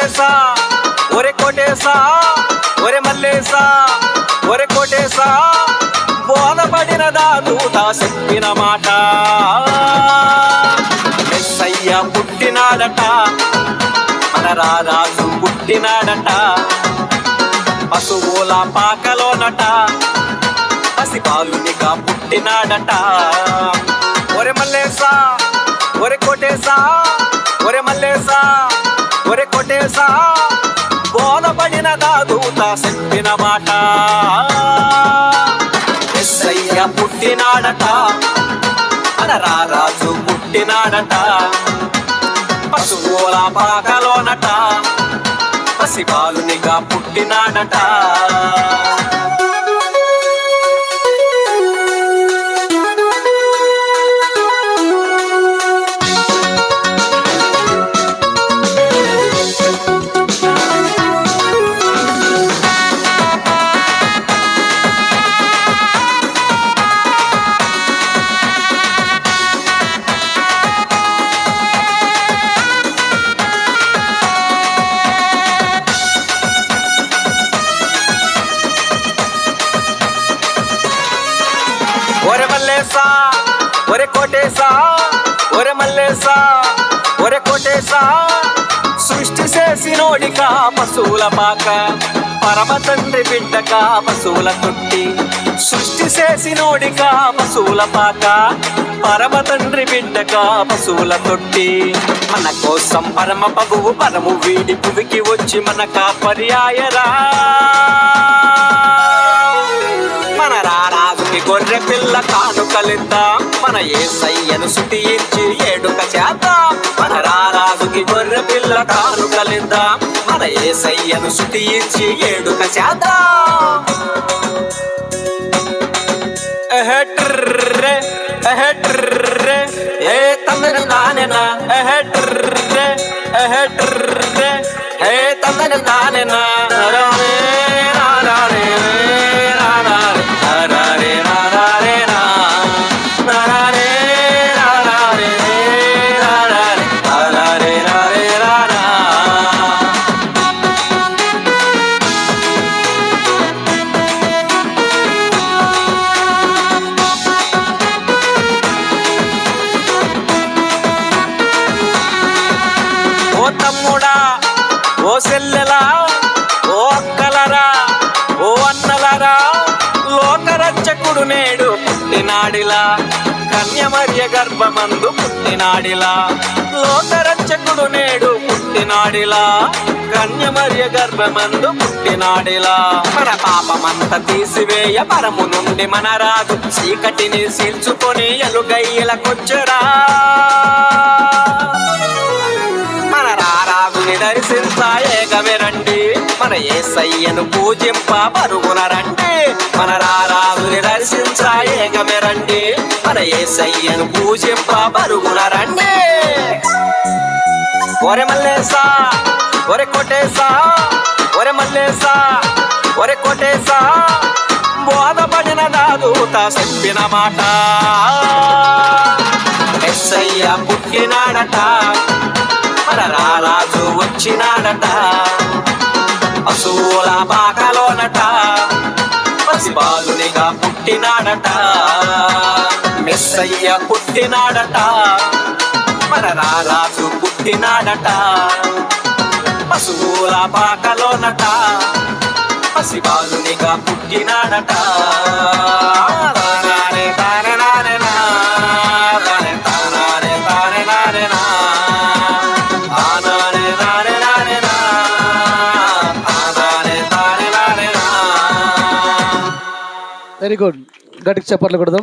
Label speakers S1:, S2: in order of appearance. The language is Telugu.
S1: మల్లేసా ఒరే కోటేసా ఒరే మల్లేసా ఒరే కోటేసా బోధపడిన దా చెప్పిన మాట. మెస్సయ్య పుట్టినాడట మన రారాజు పుట్టినాడట పశువుల పాకలోనట పసిపాలునిగా పుట్టినాడట. ఒరే మల్లేసా ఒరే కోటేసా ఒరే మల్లేసా చేసా? కోటేసా బోధపడిన దాదూత చెప్పిన మాట. ఎస్సయ్య పుట్టినాడట మన రారాజు పుట్టినాడట. పశువుల పాకలోనట పసిబాలునిగా పుట్టినాడట. మల్లేసా ఒరే కోటేసా ఒరే మల్లేసా ఒరే కోటేసా సృష్టి చేసినోడిక పశువుల పాక పరమ తండ్రి బిడ్డక పశువుల తొట్టి. సృష్టి చేసినోడిక పశువుల పాక పరమ తండ్రి బిడ్డక పశువుల తొట్టి. మన కోసం పరమ పగువు పరము వీడి పువికి వచ్చి మన కాపర్యాయరా పిల్ల కానుకలిద్దాం మన ఏసయ్యను సుతియించి ఏడుక చేద్దాం. మన రారాజుకి గొర్రె పిల్ల కానుకలిద్దాం మన ఏసయ్యను సుతియించి ఏడుక చేద్దాం. ఏ తమ్మిన నానెనా? ఏ తందన నానెనా? తమ్ముడా ఓ సెల్లెలా ఓ అక్కలరా ఓ అన్నలరా లోకరక్షకుడు నేడు పుట్టినాడిలా కన్యమర్య గర్భమందు పుట్టినాడిలా లోకరక్షకుడు నేడు పుట్టినాడిలా కన్యమర్య గర్భమందు పుట్టినాడిలా. మన పాపమంత తీసివేయ పరము నుండి మన రాదు చీకటిని సీల్చుకొని ఎలుగయ్యలకొచ్చరా దర్శించ ఏకమే రండి. మన ఏసయ్యను పూజింప పరుగున రండి. మన రారాజుని దర్శించ ఏకమే రండి. మన ఏసయ్యను పూజింప పరుగున రండి. ఒరే మల్లేసా ఒరే కొట్టేసా ఒరే మల్లేసా ఒరే కొట్టేసా బోధపడిన దాదూత చెప్పిన మాట. ఎస్సయ్య పుట్టినాడట. మన రారాజు వచ్చినాడట. అసూల పాకలోనట పసిబాలునిగా పుట్టినాడట. మెస్సయ్య పుట్టినాడట. మన రారాజు పుట్టినాడట. పశువుల పాకలోనట పసిబాలునిగా పుట్టినాడట.
S2: వెరీ గుడ్ గట్టికి చెప్పట్లు కొడదాం.